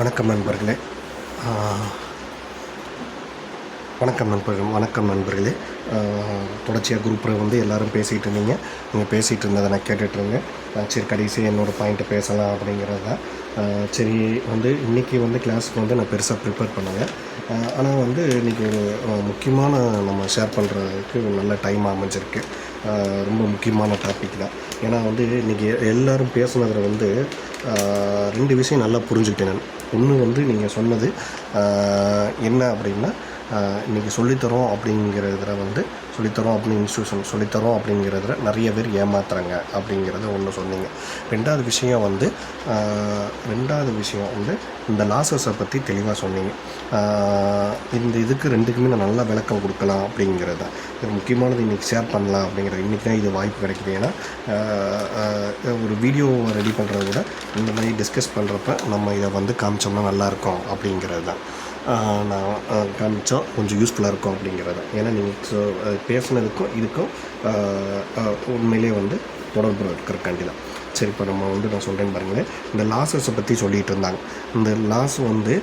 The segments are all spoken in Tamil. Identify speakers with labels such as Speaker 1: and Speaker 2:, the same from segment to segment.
Speaker 1: வணக்கம் நண்பர்களே. வணக்கம் நண்பர்கள் வணக்கம் நண்பர்களே. தொடர்ச்சியாக குரூப்பில் வந்து எல்லோரும் பேசிகிட்டு இருந்தீங்க. நீங்கள் பேசிகிட்டு இருந்ததை நான் கேட்டுட்டு இருந்தேன். சரி கடைசி என்னோடய பாயிண்ட்டை பேசலாம் அப்படிங்கிறது தான் சரி வந்து இன்றைக்கி வந்து கிளாஸுக்கு வந்து நான் பெருசாக ப்ரிப்பேர் பண்ணுங்க ஆனால் வந்து இன்றைக்கி ஒரு முக்கியமான நம்ம ஷேர் பண்ணுறதுக்கு ஒரு நல்ல டைம் அமைஞ்சிருக்கு. ரொம்ப முக்கியமான டாபிக் தான். ஏன்னா வந்து இன்றைக்கி எல்லாரும் பேசுனதில் வந்து ரெண்டு விஷயம் நல்லா புரிஞ்சுக்கிட்டேன் நான். ஒன்று வந்து நீங்கள் சொன்னது என்ன அப்படின்னா இன்றைக்கி சொல்லித்தரோம் அப்படிங்கிறதுல வந்து சொல்லித்தரோம் அப்படின்னு இன்ஸ்டியூஷன் சொல்லித்தரோம் அப்படிங்கிறதுல நிறைய பேர் ஏமாத்துறாங்க அப்படிங்கிறத ஒன்று சொன்னீங்க. ரெண்டாவது விஷயம் வந்து ரெண்டாவது விஷயம் வந்து இந்த லாசஸை பற்றி தெளிவாக சொன்னீங்க. இந்த இதுக்கு ரெண்டுக்குமே நான் நல்லா விளக்கம் கொடுக்கலாம் அப்படிங்கிறத. இது முக்கியமானது இன்றைக்கி ஷேர் பண்ணலாம் அப்படிங்கிறது இன்றைக்கி தான் இது வாய்ப்பு கிடைக்குது. ஏன்னா ஒரு வீடியோ ரெடி பண்ணுறத விட இந்த மாதிரி டிஸ்கஸ் பண்ணுறப்ப நம்ம இதை வந்து காமிச்சோம்னா நல்லாயிருக்கும் அப்படிங்கிறது தான். நான் காமிச்சோம் கொஞ்சம் யூஸ்ஃபுல்லாக இருக்கும் அப்படிங்கிறது தான். ஏன்னா நீங்கள் பேசுனதுக்கும் இதுக்கும் உண்மையிலே உண்மையிலேயே வந்து தொடர்பு இருக்கிற தான். சரி இப்போ நம்ம வந்து நான் சொல்கிறேன் பாருங்களேன். இந்த லாஸஸை பற்றி சொல்லிகிட்டு இருந்தாங்க. இந்த லாஸ் வந்து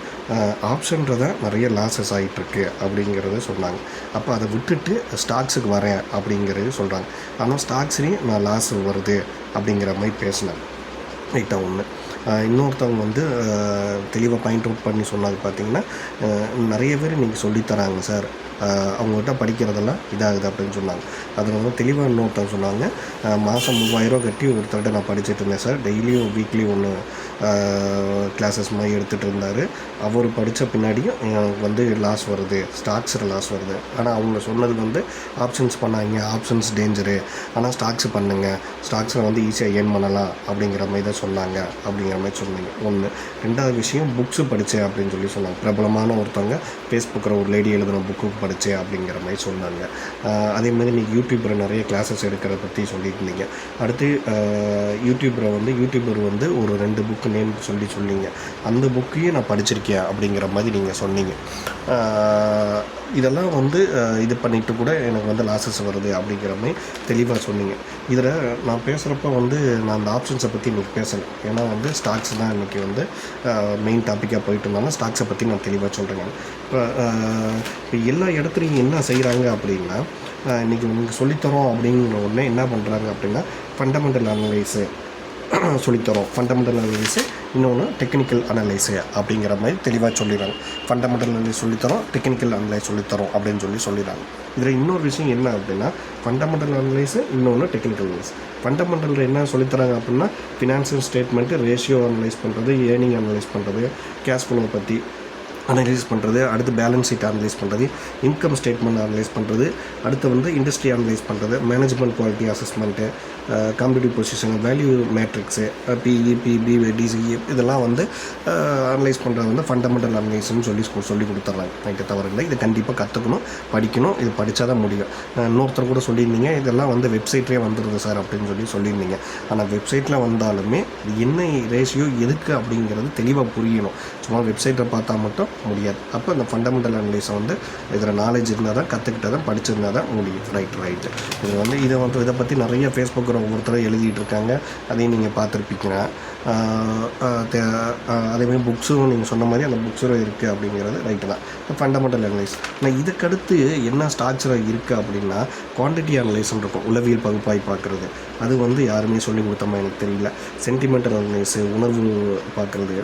Speaker 1: ஆப்ஷன்றத நிறைய லாஸஸ் ஆகிட்டுருக்கு அப்படிங்கிறத சொன்னாங்க. அப்போ அதை விட்டுட்டு ஸ்டாக்ஸுக்கு வரேன் அப்படிங்கிறது சொல்கிறாங்க ஆனால் ஸ்டாக்ஸ்லேயும் நான் லாஸ் வருது அப்படிங்கிற மாதிரி பேசினேன் ரைட்டாக ஒன்று இன்னொருத்தவங்க வந்து தெளிவாக பாயிண்ட் அவுட் பண்ணி சொன்னது பார்த்தீங்கன்னா நிறைய பேர் இன்றைக்கி சொல்லித்தராங்க சார். அவங்ககிட்ட படிக்கிறதெல்லாம் இதாகுது அப்படின்னு சொன்னாங்க. அதில் வந்து தெளிவாக இன்னொருத்தவங்க சொன்னாங்க மாதம் மூவாயிரரூவா கட்டி ஒருத்தர்கிட்ட நான் படிச்சுட்டு இருந்தேன் சார். டெய்லியும் வீக்லி ஒன்று கிளாஸஸ் மாதிரி எடுத்துகிட்டு இருந்தார். அவர் படித்த பின்னாடியும் எனக்கு வந்து லாஸ் வருது ஸ்டாக்ஸில் லாஸ் வருது. ஆனால் அவங்க சொன்னது வந்து ஆப்ஷன்ஸ் பண்ணாங்க ஆப்ஷன்ஸ் டேஞ்சரு ஆனால் ஸ்டாக்ஸ் பண்ணுங்கள் ஸ்டாக்ஸில் வந்து ஈஸியாக ஏர்ன் பண்ணலாம் அப்படிங்கிற மாதிரி தான் சொன்னாங்க அப்படிங்கிற மாதிரி சொன்னீங்க. ஒன்று ரெண்டாவது விஷயம் புக்ஸு படித்தேன் அப்படின்னு சொல்லி சொன்னாங்க. பிரபலமான ஒருத்தவங்க ஃபேஸ்புக்கில் ஒரு லேடி எழுதின புக்கு படித்தேன் அப்படிங்கிற மாதிரி சொன்னாங்க. அதே மாதிரி நீங்கள் யூடியூப்பில் நிறைய கிளாஸஸ் எடுக்கிறத பற்றி சொல்லியிருந்தீங்க. அடுத்து யூடியூப்பில் வந்து யூடியூபர் வந்து ஒரு ரெண்டு புக்கு நேம் சொல்லி சொன்னீங்க. அந்த புக்கையும் நான் படிச்சிருக்கேன் அப்படிங்கிற மாதிரி நீங்கள் சொன்னீங்க. இதெல்லாம் வந்து இது பண்ணிட்டு கூட எனக்கு வந்து லாஸஸ் வருது அப்படிங்கிற மாதிரி தெளிவாக சொன்னீங்க. இதில் நான் பேசுகிறப்ப வந்து நான் அந்த ஆப்ஷன்ஸை பற்றி இன்றைக்கி பேசலை. ஏன்னா வந்து ஸ்டாக்ஸ் தான் இன்றைக்கி வந்து மெயின் டாப்பிக்காக போயிட்டு இருந்தாலும் ஸ்டாக்ஸை பற்றி நான் தெளிவாக சொல்கிறேங்க இப்போ இப்போ எல்லா இடத்துலையும் என்ன செய்கிறாங்க அப்படின்னா இன்றைக்கி உங்களுக்கு சொல்லித்தரோம் அப்படிங்கிற உடனே என்ன பண்ணுறாங்க அப்படின்னா ஃபண்டமெண்டல் அனலைஸு சொல்லித்தரோம். ஃபண்டமெண்டல் அனலைஸு இன்னொன்று டெக்னிக்கல் அனலைஸு அப்படிங்கிற மாதிரி தெளிவாக சொல்லிடுறாங்க. ஃபண்டமெண்டல் அனலைஸ் சொல்லித்தரோம் டெக்னிக்கல் அனலைஸ் சொல்லித்தரோம் அப்படின்னு சொல்லி சொல்லிடுறாங்க. இதில் இன்னொரு விஷயம் என்ன அப்படின்னா ஃபண்டமெண்டல் அனலைஸு இன்னொன்று டெக்னிக்கல் அனலைஸ் ஃபண்டமெண்டல் என்ன சொல்லித்தராங்க அப்படின்னா ஃபினான்ஷியல் ஸ்டேட்மெண்ட்டு ரேஷியோ அனலைஸ் பண்ணுறது ஏர்னிங் அனலைஸ் பண்ணுறது கேஷ் ஃப்ளோ பற்றி அனலைஸ் பண்ணுறது அடுத்து பேலன்ஸ் ஷீட் அனலைஸ் பண்ணுறது இன்கம் ஸ்டேட்மெண்ட் அனலைஸ் பண்ணுறது அடுத்து வந்து இண்டஸ்ட்ரி அனலைஸ் பண்ணுறது management quality assessment competitive position value matrix PE PB DCE இதெல்லாம் வந்து அனலைஸ் பண்ணுறது வந்து ஃபண்டமெண்டல் அனலைஸ்னு சொல்லி சொல்லி கொடுத்துட்றாங்க ரைட்டு தவறு இல்லை இதை கண்டிப்பாக கற்றுக்கணும் படிக்கணும் இது படித்தா தான் முடியும். இன்னொருத்தர் கூட சொல்லியிருந்தீங்க இதெல்லாம் வந்து வெப்சைட்லேயே வந்துடுது சார் அப்படின்னு சொல்லி சொல்லியிருந்தீங்க. ஆனால் வெப்சைட்டில் வந்தாலுமே என்ன ரேஷியோ எதுக்கு அப்படிங்கிறது தெளிவாக புரியணும். சும்மா வெப்சைட்டை பார்த்தா மட்டும் முடியாது. அப்போ அந்த ஃபண்டமெண்டல் அனலைஸை வந்து இதில் நாலேஜ் இருந்தால் தான் கற்றுக்கிட்டா தான் படிச்சிருந்தா தான் முடியும் ரைட் ரைட்டு இது வந்து இதை வந்து இதை பற்றி நிறைய ஃபேஸ்புக்கில் ஒவ்வொருத்தரும் எழுதிட்டு இருக்காங்க. அதையும் நீங்கள் பார்த்துருப்பீங்க. அதேமாதிரி புக்ஸும் நீங்கள் சொன்ன மாதிரி அந்த புக்ஸும் இருக்குது அப்படிங்கிறது ரைட்டு தான். ஃபண்டமெண்டல் அனலைஸ் ஆனால் இதுக்கடுத்து என்ன ஸ்டாக்சர் இருக்குது அப்படின்னா குவான்டிட்டி அனலைஸ்னு இருக்கும். உளவியல் பகுப்பாய் பார்க்குறது. அது வந்து யாருமே சொல்லி கொடுத்தமா எனக்கு தெரியல. சென்டிமெண்டல் அனலைஸு உணர்வு பார்க்குறது.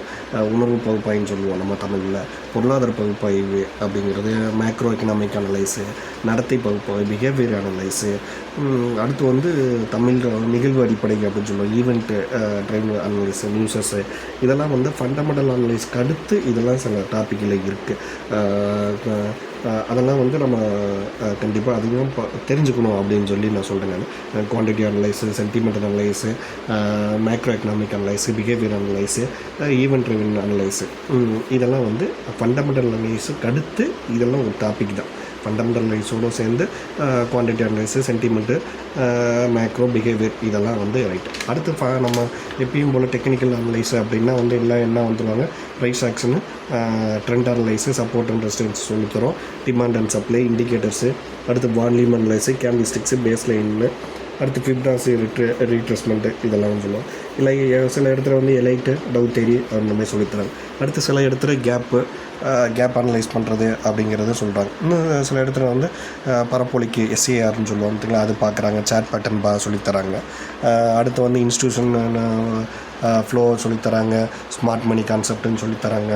Speaker 1: உணர்வு பகுப்பாய்ன்னு சொல்லுவோம் நம்ம தமிழில். பொருளாதார பகுப்பாய்வு அப்படிங்கிறது மேக்ரோ எக்கனாமிக் அனலைஸு நடத்தை பகுப்பாய்வு பிஹேவியர் அனலைஸு அடுத்து வந்து தமிழ் நிகழ்வு அடிப்படை அப்படின்னு சொல்லுவோம் ஈவெண்ட்டு ட்ரைவ் அனலைஸு நியூஸஸ்ஸு இதெல்லாம் வந்து ஃபண்டமெண்டல் அனலைஸ்க்கு அடுத்து இதெல்லாம் சில டாப்பிக்கில் இருக்குது அதெல்லாம் வந்து நம்ம கண்டிப்பாக அதிகம் ப- தெரிஞ்சுக்கணும் அப்படின்னு சொல்லி நான் சொல்கிறேன் நான். Quantity analyse sentimental analyse macro economic analyse behaviour analyse event driven analyse இதெல்லாம் வந்து ஃபண்டமெண்டல் அனலைஸுக்கு அடுத்து இதெல்லாம் ஒரு டாபிக் தான். ஃபண்டமெண்டல் அனலைஸோடு சேர்ந்து quantity analyse sentiment macro behaviour இதெல்லாம் வந்து ரைட் அடுத்து ஃபா நம்ம எப்பயும் போல் டெக்னிக்கல் அனலைஸ் அப்படின்னா வந்து எல்லாம் என்ன வந்துடுவாங்க price action trend analyse support and resistance சொல்லித்தரோம் demand and supply indicators அடுத்து வால்யூம் அனலைஸு கேண்டிஸ்டிக்ஸு பேஸ் லைன்னு அடுத்து ஃபிப்னாசி ரிட்ரு ரீட்ரெஸ்மெண்ட்டு இதெல்லாம் சொல்லுவோம் இல்லை சில இடத்துல வந்து எலைட்டு டவுட் தேரி அந்த மாதிரி சொல்லித்தராங்க அடுத்து சில இடத்துல கேப்பு கேப் அனலைஸ் பண்ணுறது அப்படிங்கிறத சொல்கிறாங்க இன்னும் சில இடத்துல வந்து அஹ், பரப்பொலிக்கு எஸ்ஏஆர்னு சொல்லுவாங்க அது பார்க்குறாங்க சேட் பேட்டர்ன் பா சொல்லித்தராங்க. அடுத்து வந்து இன்ஸ்டியூஷன் ஃப்ளோ சொல்லித்தராங்க ஸ்மார்ட் மணி கான்செப்ட்னு சொல்லித்தராங்க.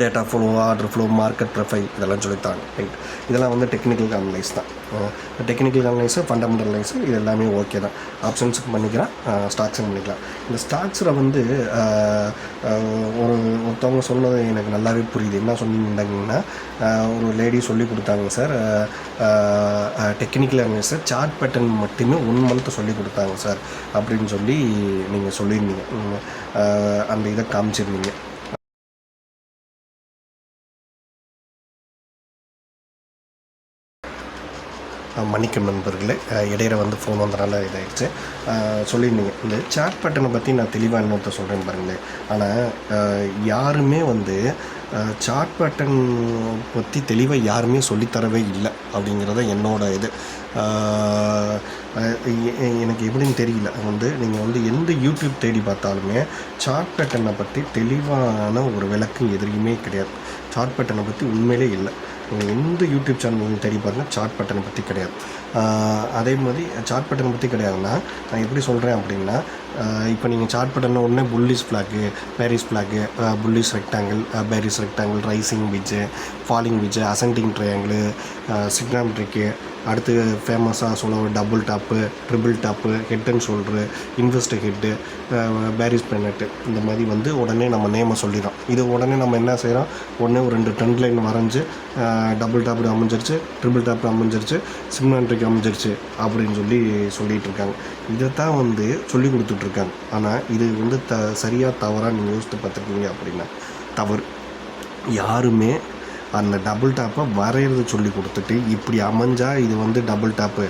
Speaker 1: Data flow order flow market profile இதெல்லாம் சொல்லித்தாங்க ரைட் இதெல்லாம் வந்து டெக்னிக்கல் அனலைஸ் தான். டெக்னிக்கல் அனலைஸு ஃபண்டமெண்டல் அனலைஸு இது எல்லாமே ஓகே தான். ஆப்ஷன்ஸுக்கு பண்ணிக்கலாம். ஸ்டாக்ஸும் பண்ணிக்கலாம். இந்த ஸ்டாக்ஸில் வந்து ஒரு ஒருத்தவங்க சொன்னது எனக்கு நல்லாவே புரியுது. என்ன சொன்னீங்கன்னா ஒரு லேடி சொல்லி கொடுத்தாங்க sir technical analyse chart pattern மட்டுமே ஒன் மந்த் சொல்லி கொடுத்தாங்க சார் அப்படின்னு சொல்லி நீங்கள் சொல்லியிருந்தீங்க. அந்த இதை காமிச்சிருந்தீங்க. மன்னிக்கும் நண்பர்களே. இடையில வந்து ஃபோன் வந்தனால இதாகிடுச்சு சொல்லியிருந்தீங்க. இந்த சாட் பட்டனை பற்றி நான் தெளிவாக இன்னொருத்த சொல்கிறேன் பாருங்களேன். ஆனால் யாருமே வந்து சாட் பட்டன் பற்றி தெளிவாக யாருமே சொல்லித்தரவே இல்லை அப்படிங்கிறத என்னோட இது. எனக்கு எப்படின்னு தெரியல. வந்து நீங்கள் வந்து எந்த யூடியூப் தேடி பார்த்தாலுமே சாட் பட்டனை பற்றி தெளிவான ஒரு விளக்கம் எதிரியுமே கிடையாது. சாட் பேட்டர்னை பற்றி உண்மையிலே இல்லை. எந்த யூடியூப் சேனல் தேடி பாருங்கள் சார்ட் பட்டனை பற்றி கிடையாது. அதே மாதிரி சார்ட் பட்டன் பற்றி கிடையாதுன்னா நான் எப்படி சொல்கிறேன் அப்படின்னா இப்போ நீங்கள் சார்ட் பட்டன் உடனே bullish flag bearish flag bullish rectangle bearish rectangle rising wedge falling wedge ascending triangle symmetric அடுத்து ஃபேமஸாக சொல்ல double top triple top head and shoulder invest head bearish pennant இந்த மாதிரி வந்து உடனே நம்ம நேமை சொல்லிடுறோம். இது உடனே நம்ம என்ன செய்கிறோம் உடனே ஒரு ரெண்டு ட்ரெண்ட் லைன் வரைஞ்சி டபுள் டாப்பு அமைஞ்சிருச்சு ட்ரிபிள் டாப்பு அமைஞ்சிருச்சு சிம்னான்ட்ரிக் அமைஞ்சிருச்சு அப்படின்னு சொல்லி சொல்லிகிட்டு இருக்காங்க தான் வந்து சொல்லி கொடுத்துட்ருக்காங்க. ஆனால் இது வந்து த சரியாக தவறாக நீங்கள் யோசித்து பார்த்துருக்கீங்க அப்படின்னா தவறு. யாருமே அந்த டபுள் டாப்பை வரைகிறத சொல்லி கொடுத்துட்டு இப்படி அமைஞ்சால் இது வந்து double top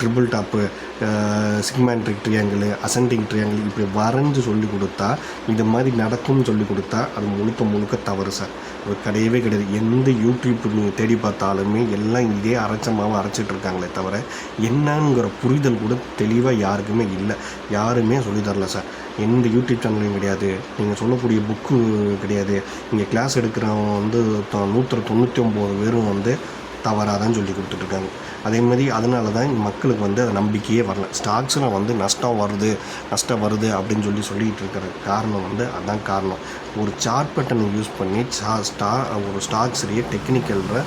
Speaker 1: triple top symmetric triangle ascending triangle இப்படி வரைஞ்சு சொல்லி கொடுத்தா இந்த மாதிரி நடக்கும்னு சொல்லி கொடுத்தா அது முழுக்க முழுக்க தவறு சார். அது கிடையவே கிடையாது. எந்த யூடியூப் நீங்கள் தேடி பார்த்தாலுமே எல்லாம் இதே அரைச்சமாகவும் அரைச்சிட்டு இருக்காங்களே தவிர என்னங்கிற புரிதல் கூட தெளிவாக யாருக்குமே இல்லை. யாருமே சொல்லித் தரல சார். எந்த யூடியூப் சேனலையும் கிடையாது. நீங்கள் சொல்லக்கூடிய புக்கு கிடையாது. இங்கே கிளாஸ் எடுக்கிறவங்க வந்து நூற்றி தொண்ணூற்றி ஒம்பது பேரும் வந்து தவறாக தான் சொல்லி கொடுத்துட்ருக்காங்க அதே மாதிரி அதனால தான் மக்களுக்கு வந்து அது நம்பிக்கையே வரல. ஸ்டாக்ஸில் வந்து நஷ்டம் வருது நஷ்டம் வருது அப்படின்னு சொல்லி சொல்லிகிட்டு இருக்கிற காரணம் வந்து அதுதான் காரணம். ஒரு சார்ட் பட்டனை யூஸ் பண்ணி சா ஸ்டா ஒரு ஸ்டாக்ஸ்லேயே டெக்னிக்கலில்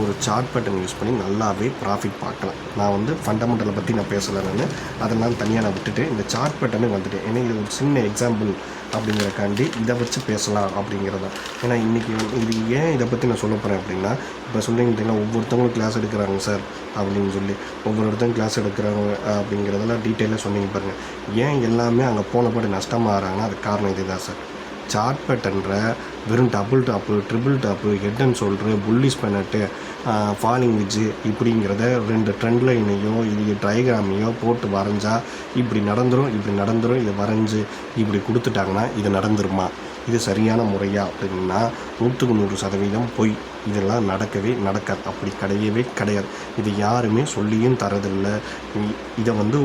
Speaker 1: ஒரு சார்ட் பட்டன் யூஸ் பண்ணி நல்லாவே ப்ராஃபிட் பார்க்கலாம். நான் வந்து ஃபண்டமெண்டலை பற்றி நான் பேசலை நான். அதெல்லாம் தனியாக நான் விட்டுட்டு இந்த சார்ட் பட்டனு வந்துட்டேன். ஏன்னா இது ஒரு சின்ன எக்ஸாம்பிள் அப்படிங்கிறக்காண்டி இதை வச்சு பேசலாம் அப்படிங்கிறதா. ஏன்னா இன்றைக்கி இது ஏன் இதை பற்றி நான் சொல்ல போகிறேன் அப்படின்னா இப்போ சொல்லிங்கன்னா ஒவ்வொருத்தவங்களும் கிளாஸ் எடுக்கிறாங்க சார் அப்படின்னு சொல்லி ஒவ்வொரு இடத்துக்கும் கிளாஸ் எடுக்கிறாங்க அப்படிங்கிறதெல்லாம் டீட்டெயிலாக சொன்னீங்க பாருங்கள் ஏன் எல்லாமே அங்கே போனபடி நஷ்டமாகறாங்கன்னா அதுக்கு காரணம் இதுதான் சார் சார்ட் பேட்டன்ற வெறும் double top triple top head and shoulder bullish pennant falling wedge இப்படிங்கிறத ரெண்டு ட்ரெண்ட் லைனையோ இது ட்ரைகிராமையோ போட்டு வரைஞ்சா இப்படி நடந்துடும் இப்படி நடந்துடும் இதை வரைஞ்சி இப்படி கொடுத்துட்டாங்கன்னா இது நடந்துருமா? இது சரியான முறையா அப்படின்னா நூற்றுக்கு நூறு சதவீதம் பொய். இதெல்லாம் நடக்கவே நடக்காது. அப்படி கிடையவே கிடையாது. இது யாருமே சொல்லியும் தரதில்லை. இதை வந்து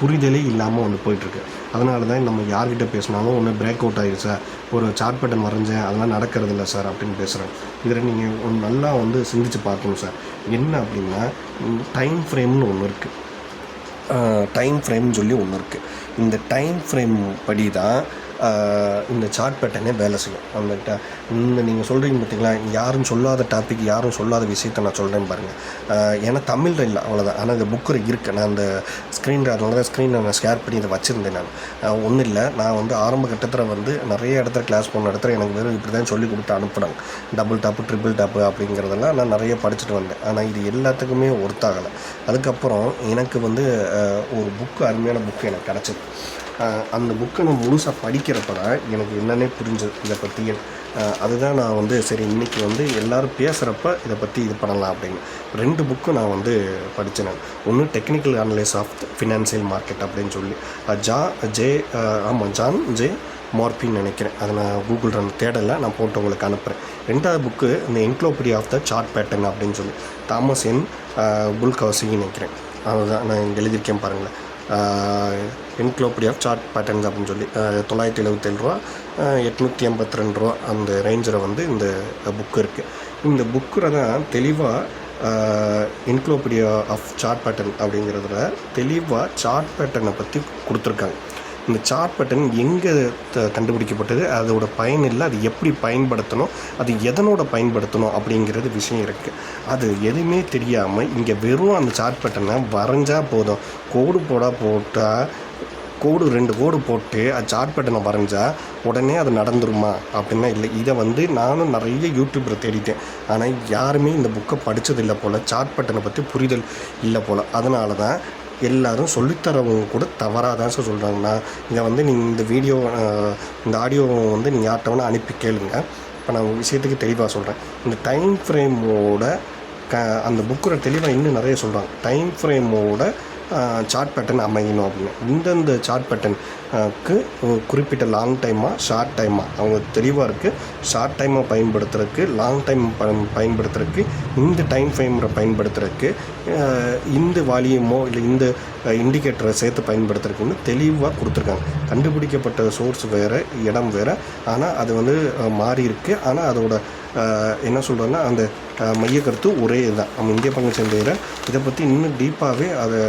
Speaker 1: புரிதலே இல்லாமல் ஒன்று போயிட்டுருக்கு. அதனால தான் நம்ம யார்கிட்ட பேசினாலும் ஒன்று பிரேக் அவுட் ஆயிடுச்சு சார் ஒரு சார்ட் பட்டன் வரைஞ்சேன் அதெல்லாம் நடக்கிறது இல்லை சார் அப்படின்னு பேசுகிறேன் இதில் நீங்கள் ஒன்று நல்லா வந்து சிந்திச்சு பார்க்கணும் சார் என்ன அப்படின்னா டைம் ஃப்ரேம்னு ஒன்று இருக்குது டைம் ஃப்ரேம்னு சொல்லி ஒன்று இருக்குது இந்த டைம் ஃப்ரேம் படி தான் இந்த சார்ட் பேட்டர்னே வேலை செய்யும். அந்த இந்த நீங்கள் சொல்கிறீங்க பார்த்தீங்களா யாரும் சொல்லாத டாபிக் யாரும் சொல்லாத விஷயத்த நான் சொல்கிறேன்னு பாருங்கள் ஏன்னா தமிழில் இல்லை அவ்வளோதான் ஆனால் இந்த புக்கில் இருக்குது நான் அந்த ஸ்க்ரீன் அதனால தான் ஸ்க்ரீனை நான் ஷேர் பண்ணி இதை வச்சுருந்தேன் நான். ஒன்றும் இல்லை. நான் வந்து ஆரம்ப கட்டத்தில் வந்து நிறைய இடத்துல கிளாஸ் போன இடத்துல எனக்கு வெறும் இப்படி தான் சொல்லி கொடுத்து அனுப்புனாங்க. டபுள் டாப்பு ட்ரிபிள் டாப்பு அப்படிங்கிறதெல்லாம் நான் நிறைய படிச்சுட்டு வந்தேன். ஆனால் இது எல்லாத்துக்குமே ஒர்த்தாகலை அதுக்கப்புறம் எனக்கு வந்து ஒரு புக்கு அருமையான புக்கு எனக்கு கிடச்சிது. அந்த புக்கை நான் முழுசாக படிக்கிறப்ப தான் எனக்கு என்னென்னே புரிஞ்சது. இதை பற்றி அதுதான் நான் வந்து சரி இன்றைக்கி வந்து எல்லோரும் பேசுகிறப்ப இதை பற்றி இது பண்ணலாம் அப்படின்னு. ரெண்டு புக்கு நான் வந்து படித்தேன் ஒன்று technical analyse of financial market அப்படின்னு சொல்லி. ஜா ஜே ஆமாம் ஜான் ஜே மார்பின்னு நினைக்கிறேன். அதை நான் கூகுள் ரன் தேடலை நான் போட்டு உங்களுக்கு அனுப்புகிறேன் ரெண்டாவது புக்கு இந்த encyclopedia of the chart pattern அப்படின்னு சொல்லி. தாமஸ் என் புல்கவசின்னு நினைக்கிறேன். அதுதான் நான் இங்கே எழுதியிருக்கேன் பாருங்களேன். என்க்ளோபடி ஆஃப் சார்ட் பேட்டர்ன்ஸ் அப்படின்னு சொல்லி தொள்ளாயிரத்தி எழுபத்தேழு ரூபா எட்நூற்றி எண்பத்தி ரெண்டு ரூபா அந்த ரேஞ்சில் வந்து இந்த புக்கு இருக்குது இந்த புக்கில் தான் தெளிவாக என்க்ளோபீடியா ஆஃப் சார்ட் பேட்டர்ன் அப்படிங்கிறதுல தெளிவாக சார்ட் பேட்டர்னை பற்றி கொடுத்துருக்காங்க. இந்த சார்ட் பட்டன் எங்கே கண்டுபிடிக்கப்பட்டது? அதோட பயன் இல்லை. அது எப்படி பயன்படுத்தணும்? அது எதனோட பயன்படுத்தணும்? அப்படிங்கிறது விஷயம் இருக்குது அது எதுவுமே தெரியாமல் இங்கே வெறும் அந்த சார்ட் பட்டனை வரைஞ்சால் போதும். கோடு போட போட்டால் கோடு ரெண்டு கோடு போட்டு அது சார்ட் பட்டனை வரைஞ்சால் உடனே அது நடந்துருமா? அப்படின்னா இல்லை. இதை வந்து நானும் நிறைய யூடியூப்பில் தேடிட்டேன். ஆனால் யாருமே இந்த புக்கை படித்ததில்லை போல். சார்ட் பட்டனை பற்றி புரிதல் இல்லை போல். அதனால தான் எல்லாரும் சொல்லித்தரவங்க கூட தவறாக தான் சார் சொல்கிறாங்கண்ணா இங்கே இதை வந்து நீங்கள் இந்த வீடியோ இந்த ஆடியோ வந்து நீங்கள் யார்கிட்ட அனுப்பி கேளுங்க. இப்போ நான் விஷயத்துக்கு தெளிவாக சொல்கிறேன் இந்த டைம் ஃப்ரேமோட க அந்த புக்கில் தெளிவாக இன்னும் நிறைய சொல்கிறாங்க டைம் ஃப்ரேமோட சார்ட் பேட்டர்ன் அமையணும் அப்படின்னு. இந்தந்த சார்ட் பேட்டர்னுக்கு குறிப்பிட்ட லாங் டைமாக ஷார்ட் டைமாக அவங்க தெளிவாக இருக்குது ஷார்ட் டைமாக பயன்படுத்துறதுக்கு லாங் டைம் பயன்படுத்துறதுக்கு இந்த டைம் ஃப்ரேமரை பயன்படுத்துறதுக்கு இந்த வால்யூமோ இல்லை இந்த இண்டிகேட்டரை சேர்த்து பயன்படுத்துறதுக்குன்னு தெளிவாக கொடுத்துருக்காங்க. கண்டுபிடிக்கப்பட்ட சோர்ஸ் வேறு இடம் வேறு. ஆனால் அது வந்து மாறி இருக்குது ஆனால் அதோட என்ன சொல்கிறதுன்னா அந்த மையக்கருத்து ஒரே இதுதான். நம்ம இந்திய பங்கு சந்தையில் இதை பற்றி இன்னும் டீப்பாகவே அதை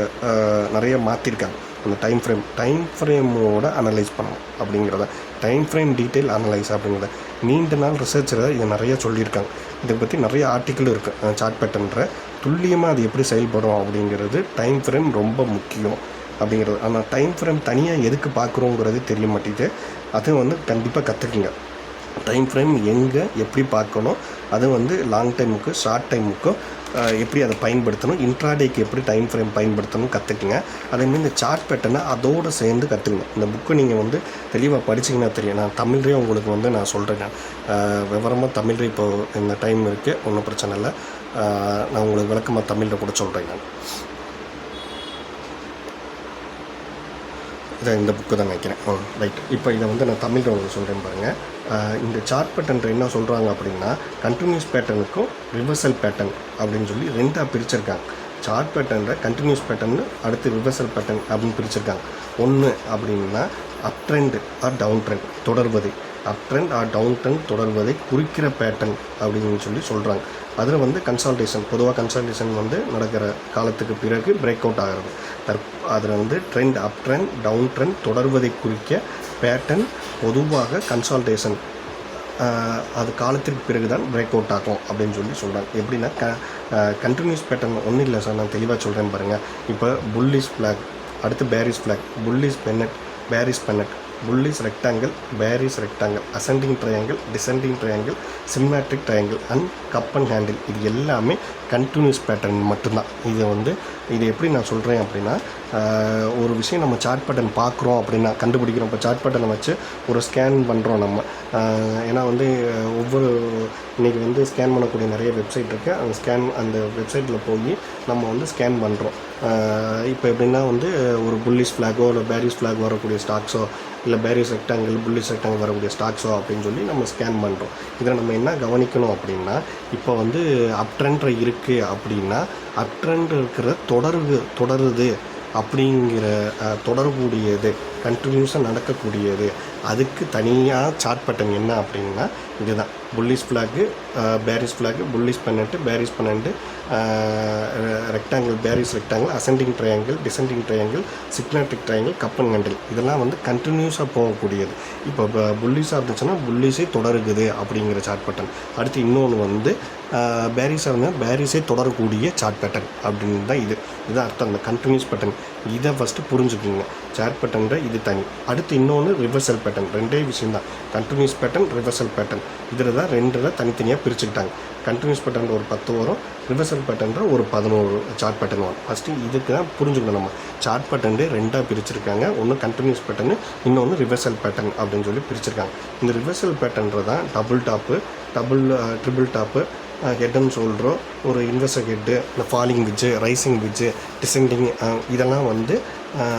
Speaker 1: நிறைய மாற்றிருக்காங்க அந்த டைம் ஃப்ரேம் டைம் ஃப்ரேமோட அனலைஸ் பண்ணணும் அப்படிங்கிறத. டைம் ஃப்ரேம் டீட்டெயில் அனலைஸ் அப்படிங்கிறத. நீண்ட நாள் ரிசர்ச்சில் இதை நிறைய சொல்லியிருக்காங்க. இதை பற்றி நிறைய ஆர்டிக்கிள் இருக்குது சார்ட் பேட்டர்ன்ற துல்லியமாக அது எப்படி செயல்படும் அப்படிங்கிறது டைம் ஃப்ரேம் ரொம்ப முக்கியம் அப்படிங்கிறது. ஆனால் டைம் ஃப்ரேம் தனியாக எதுக்கு பார்க்குறோங்கிறது தெரிய மாட்டேங்குது. அதுவும் வந்து கண்டிப்பாக கற்றுக்குங்க டைம் ஃப்ரேம் எங்கே எப்படி பார்க்கணும் அது வந்து லாங் டைமுக்கு ஷார்ட் டைமுக்கும் எப்படி அதை பயன்படுத்தணும் இன்ட்ராடேக்கு எப்படி டைம் ஃப்ரேம் பயன்படுத்தணும் கற்றுக்குங்க அதேமாதிரி இந்த சார்ட் பேட்டர்னை அதோடு சேர்ந்து கற்றுக்கணும் இந்த புக்கை நீங்கள் வந்து தெளிவாக படிச்சிங்கன்னா தெரியும். நான் தமிழ்லேயே உங்களுக்கு வந்து நான் சொல்கிறேங்க விவரமாக தமிழ் இப்போ இந்த டைம் இருக்குது ஒன்றும் பிரச்சனை இல்லை. நான் உங்களுக்கு விளக்கமாக தமிழில் கூட சொல்கிறேன் நான் இதை இந்த புக்கு தான் நினைக்கிறேன் ரைட் இப்போ இதை வந்து நான் தமிழில் உங்களுக்கு சொல்கிறேன் பாருங்கள் இந்த சார்ட் பேட்டர்ன் என்ன சொல்கிறாங்க அப்படின்னா கண்டினியூஸ் பேட்டர்னுக்கும் ரிவர்சல் பேட்டர்ன் அப்படின்னு சொல்லி ரெண்டாக பிரிச்சிருக்காங்க. சார்ட் பேட்டர்னில் கண்டினியூஸ் பேட்டர்னு அடுத்து ரிவர்சல் பேட்டர்ன் அப்படின்னு பிரிச்சிருக்காங்க. ஒன்று அப்படின்னா up trend or down trend தொடர்வது. Up trend or down trend தொடர்வதை குறிக்கிற பேட்டர்ன் அப்படின்னு சொல்லி சொல்கிறாங்க அதில் வந்து கன்சால்டேஷன் பொதுவாக கன்சல்டேஷன் வந்து நடக்கிற காலத்துக்கு பிறகு பிரேக் அவுட் ஆகிறது. தற் அதில் வந்து trend up trend down trend தொடர்வதை குறிக்க பேட்டர்ன் பொதுவாக கன்சால்டேஷன் அது காலத்திற்கு பிறகு தான் பிரேக் அவுட் ஆகும் அப்படின்னு சொல்லி சொல்கிறாங்க எப்படின்னா க கண்டினியூஸ் பேட்டர்ன் ஒன்றும் இல்லை சார் நான் தெளிவாக சொல்கிறேன் பாருங்கள் இப்போ புல்லிஸ் ஃப்ளாக் அடுத்து bearish flag bullish pennant bearish pennant bullish rectangle bearish rectangle ascending triangle descending triangle symmetric triangle and cup and handle இது எல்லாமே கண்டினியூஸ் பேட்டர்ன் மட்டும்தான். இதை வந்து இது எப்படி நான் சொல்கிறேன் அப்படின்னா ஒரு விஷயம் நம்ம சார்ட் பேட்டர்ன் பார்க்குறோம் அப்படின்னா கண்டுபிடிக்கிறோம். இப்போ சார்ட் பேட்டர்னை வச்சு ஒரு ஸ்கேன் பண்ணுறோம் நம்ம. ஏன்னா வந்து ஒவ்வொரு இன்றைக்கி வந்து ஸ்கேன் பண்ணக்கூடிய நிறைய வெப்சைட் இருக்குது அந்த ஸ்கேன் அந்த வெப்சைட்டில் போய் நம்ம வந்து ஸ்கேன் பண்ணுறோம் இப்போ எப்படின்னா வந்து ஒரு புல்லிஸ் ஃப்ளாகோ இல்லை பேரிஸ் ஃப்ளாக் வரக்கூடிய ஸ்டாக்ஸோ இல்லை பேரிஸ் ரெக்டாங்கிள் புல்லிஸ் ரெக்டாங்கிள் வரக்கூடிய ஸ்டாக்ஸோ அப்படின்னு சொல்லி நம்ம ஸ்கேன் பண்ணுறோம் இதில் நம்ம என்ன கவனிக்கணும் அப்படின்னா இப்போ வந்து அப் ட்ரெண்ட் இருக்குது அப்படின்னா அப் ட்ரெண்ட் இருக்கிற தொடருது தொடருது. அப்படிங்கிற தொடரக்கூடியது கண்டினியூஸாக நடக்கக்கூடியது அதுக்கு தனியாக சார்ட் பட்டன் என்ன அப்படின்னா இதுதான். Bullish flag bearish flag bullish பன்னெண்டு பேரிஸ் பன்னெண்டு rectangle bearish rectangle ascending triangle descending triangle symmetric triangle cup and handle இதெல்லாம் வந்து கண்டினியூஸாக போகக்கூடியது. இப்போ புல்லிஸாக இருந்துச்சுன்னா புல்லிஸே தொடருகுது அப்படிங்கிற சார்ட் பட்டன் அடுத்து இன்னொன்று வந்து பேரிஸாக இருந்தால் பேரிஸே தொடரக்கூடிய சார்ட் பேட்டர்ன் அப்படின்னு தான் இது. இதுதான் அர்த்தம். அந்த கண்டினியூஸ் பேட்டர்ன் இதை ஃபஸ்ட்டு புரிஞ்சுக்கோங்க. சார்ட் பேட்டர்ன்ற இது தனி. அடுத்து இன்னொன்று ரிவர்சல் பேட்டர்ன் ரெண்டே விஷயம் தான் கண்டினியூஸ் பேட்டர்ன் ரிவர்சல் பேட்டர்ன் இதில் தான் ரெண்டில் தனித்தனியாக பிரிச்சுக்கிட்டாங்க. கண்டினியூஸ் பேட்டர்ன் ஒரு பத்து வரும். ரிவர்சல் பேட்டர்ன்ற ஒரு பதினோரு சார்ட் பேட்டர்ன் வரும். ஃபஸ்ட்டு இதுக்கு தான் புரிஞ்சுக்கணும் நம்ம. சார்ட் பேட்டன் ரெண்டாக பிரிச்சிருக்காங்க. ஒன்று கண்டினியூஸ் பேட்டர்னு இன்னொன்று ரிவர்சல் பேட்டர்ன் அப்படின்னு சொல்லி பிரிச்சிருக்காங்க. இந்த ரிவர்சல் பேட்டர்ன்ற தான் double top double triple top ஹெட்டுன்னு சொல்கிறோம் ஒரு இன்வெஸ்டர் ஹெட்டு இந்த falling wedge rising wedge descending இதெல்லாம் வந்து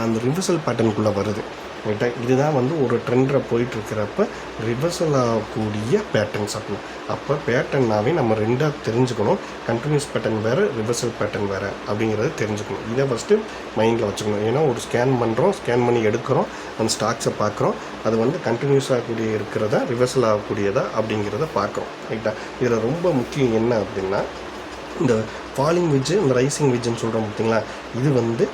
Speaker 1: அந்த ரிவர்சல் பேட்டர்னுக்குள்ளே வருது. ரைட்டா இதுதான் வந்து ஒரு ட்ரெண்டில் போயிட்டுருக்கிறப்ப ரிவர்சல் ஆகக்கூடிய பேட்டர்ன்ஸ் அப்படி அப்போ பேட்டர்னாவே நம்ம ரெண்டாக தெரிஞ்சுக்கணும். கண்டினியூஸ் பேட்டர்ன் வேறு ரிவர்சல் பேட்டர்ன் வேறு அப்படிங்கிறத தெரிஞ்சுக்கணும். இதை ஃபஸ்ட்டு மைண்டில் வச்சுக்கணும். ஏன்னா ஒரு ஸ்கேன் பண்ணுறோம் ஸ்கேன் பண்ணி எடுக்கிறோம் அந்த ஸ்டாக்ஸை பார்க்குறோம். அது வந்து கண்டினியூஸ் ஆகக்கூடிய இருக்கிறதா ரிவர்சல் ஆகக்கூடியதா அப்படிங்கிறத பார்க்குறோம். ரைட்டா இதில் ரொம்ப முக்கியம் என்ன அப்படின்னா இந்த ஃபாலிங் விஜ் இந்த ரைசிங் விட்ஜுன்னு சொல்கிறோம் பார்த்தீங்களா? இது வந்து